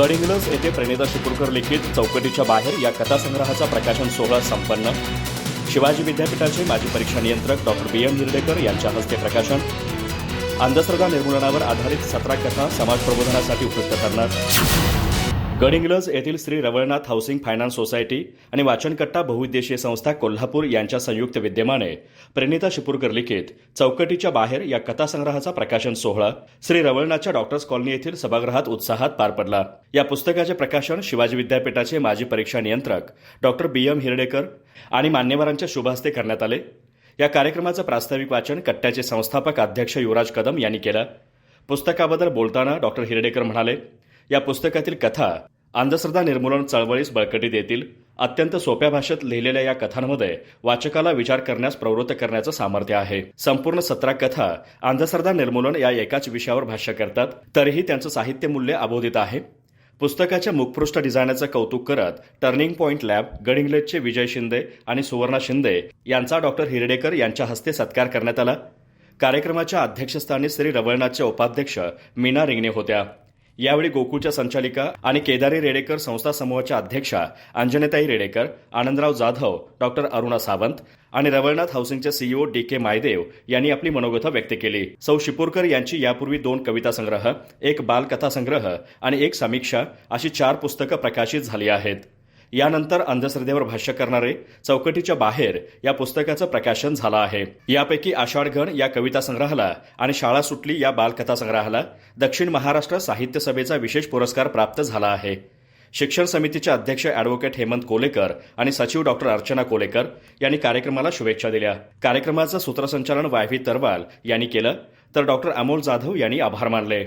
गडिंग्लज येथे प्रणिता शिपूरकर लिखित चौकटीच्या बाहेर या कथासंग्रहाचा प्रकाशन सोहळा संपन्न. शिवाजी विद्यापीठाचे माजी परीक्षा नियंत्रक डॉक्टर बी एम हिरडेकर यांच्या हस्ते प्रकाशन. अंधश्रद्धा निर्मूलनावर आधारित सतरा कथा समाज प्रबोधनासाठी उपयुक्त ठरणार. गडिंग्लज येथील Shri Ravalnath housing finance society आणि वाचनकट्टा बहुउद्देशीय संस्था कोल्हापूर यांच्या संयुक्त विद्यमाने प्रणिता शिपूरकर लिखित चौकटीच्या बाहेर या कथासंग्रहाचा प्रकाशन सोहळा श्री रवळनाथच्या डॉक्टर्स कॉलनी येथील सभागृहात उत्साहात पार पडला. या पुस्तकाचे प्रकाशन शिवाजी विद्यापीठाचे माजी परीक्षा नियंत्रक डॉक्टर बी एम हिरडेकर आणि मान्यवरांच्या शुभहस्ते करण्यात आले. या कार्यक्रमाचं प्रास्ताविक वाचन कट्ट्याचे संस्थापक अध्यक्ष युवराज कदम यांनी केलं. पुस्तकाबद्दल बोलताना डॉक्टर हिरडेकर म्हणाले या पुस्तकातील कथा अंधश्रद्धा निर्मूलन चळवळीस बळकटी देतील. अत्यंत सोप्या भाषेत लिहिलेल्या या कथांमध्ये वाचकाला विचार करण्यास प्रवृत्त करण्याचं सामर्थ्य आहे. संपूर्ण सतरा कथा अंधश्रद्धा निर्मूलन या एकाच विषयावर भाष्य करतात. तरीही त्यांचं साहित्य मूल्य अबोधित आहे. पुस्तकाच्या मुखपृष्ठ डिझायनाचं कौतुक करत टर्निंग पॉइंट लॅब गडिंग्लजचे विजय शिंदे आणि सुवर्णा शिंदे यांचा डॉक्टर हिरडेकर यांच्या हस्ते सत्कार करण्यात आला. कार्यक्रमाच्या अध्यक्षस्थानी श्री रवळनाथच्या उपाध्यक्ष मीना रिंगणे होत्या. यावेळी गोकुळच्या संचालिका आणि केदारी रेडेकर संस्था समूहाच्या अध्यक्षा अंजनेताई रेडेकर आनंदराव जाधव डॉक्टर अरुणा सावंत आणि रवळनाथ हाऊसिंगचे सीईओ डी के मायदेव यांनी आपली मनोगत व्यक्त केली. सौ शिपूरकर यांची यापूर्वी दोन कविता संग्रह एक बालकथा संग्रह आणि एक समीक्षा अशी चार पुस्तकं प्रकाशित झाली आहेत. यानंतर अंधश्रद्धेवर भाष्य करणारे चौकटीच्या बाहेर या पुस्तकाचं प्रकाशन झालं आहे. यापैकी आषाढगण या कविता संग्रहाला आणि शाळा सुटली या बालकथा संग्रहाला दक्षिण महाराष्ट्र साहित्य सभेचा विशेष पुरस्कार प्राप्त झाला आहे. शिक्षण समितीचे अध्यक्ष अॅडव्होकेट हेमंत कोलेकर आणि सचिव डॉक्टर अर्चना कोलेकर यांनी कार्यक्रमाला शुभेच्छा दिल्या. कार्यक्रमाचं सूत्रसंचालन वायव्ही तरवाल यांनी केलं तर डॉक्टर अमोल जाधव यांनी आभार मानले.